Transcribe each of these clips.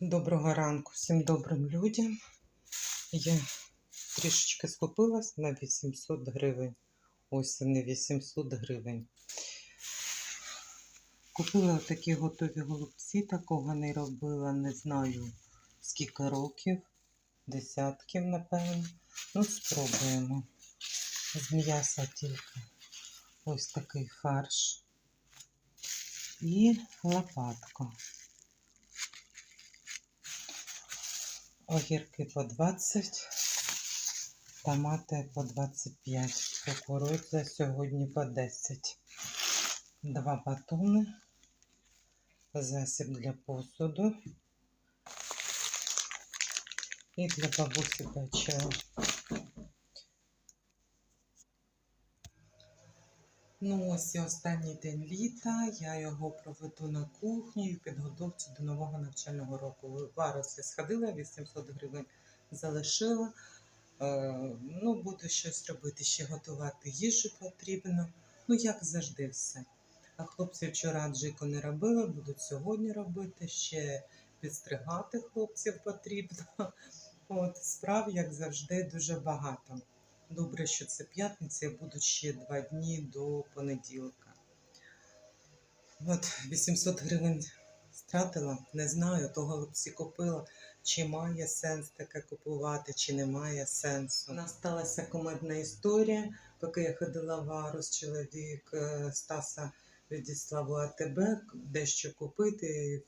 Доброго ранку всім добрим людям. Я трішечки скупилась на 800 гривень. Ось вони 800 гривень. Купила такі готові голубці, такого не робила, не знаю скільки років, десятків, напевно. Ну, спробуємо. З м'яса тільки ось такий фарш і лопатка. Огірки по 20, томати по 25, кукурудза сьогодні по 10. Два батони, засіб для посуду і для бабусі печиво. Ну, ось і останній день літа. Я його проведу на кухні в підготовці до нового навчального року. Варус я сходила, 800 гривень залишила. Е, ну, буду щось робити, ще готувати їжу потрібно. Ну, як завжди, все. А хлопці вчора аджику не робили, будуть сьогодні робити. Ще підстригати хлопців потрібно. От, справ, як завжди, дуже багато. Добре, що це п'ятниця, і ще два дні до понеділка. От 800 гривень стратила, не знаю, того голубці купила. Чи має сенс таке купувати, чи не має сенсу. У нас сталася комедна історія. Поки я ходила в Арус, чоловік е, Стаса відіслав у АТБ дещо купити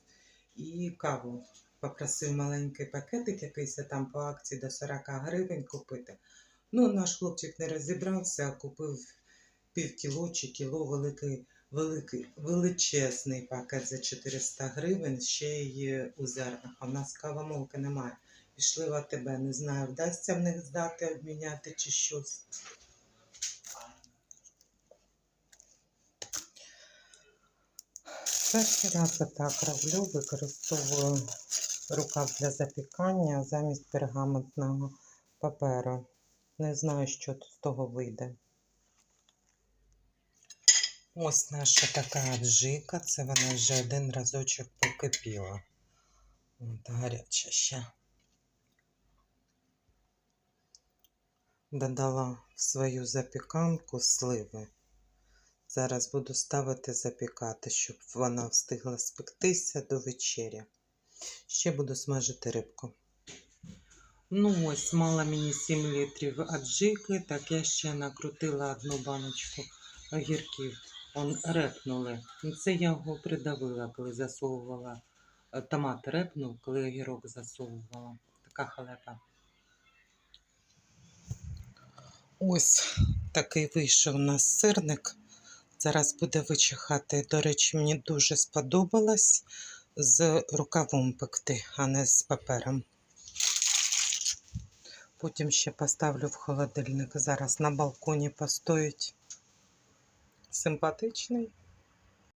і каву. Попросив маленький пакетик, якийсь там по акції до 40 гривень купити. Ну, наш хлопчик не розібрався, а купив пів кіло чи кіло великий, великий, величезний пакет за 400 гривень, ще й у зернах. А в нас кавомолки немає. Пішли в АТБ, не знаю, вдасться в них здати, обміняти чи щось. Перший раз я так роблю, використовую рукав для запікання замість пергаментного паперу. Не знаю, що з того вийде. Ось наша така аджика. Це вона вже один разочок покипіла. От гаряча ще. Додала в свою запіканку сливи. Зараз буду ставити запікати, щоб вона встигла спектися до вечері. Ще буду смажити рибку. Ну, ось мала мені 7 літрів аджики, так я ще накрутила одну баночку огірків. Он репнули. Ну, Це я його придавила, коли засовувала. е, Томат репнув, коли огірок засовувала. Така халепа. Ось такий вийшов у нас сирник. Зараз буде вичихати. До речі, мені дуже сподобалось з рукавом пекти, а не з папером. Потім ще поставлю в холодильник. Зараз на балконі постоїть. Симпатичний.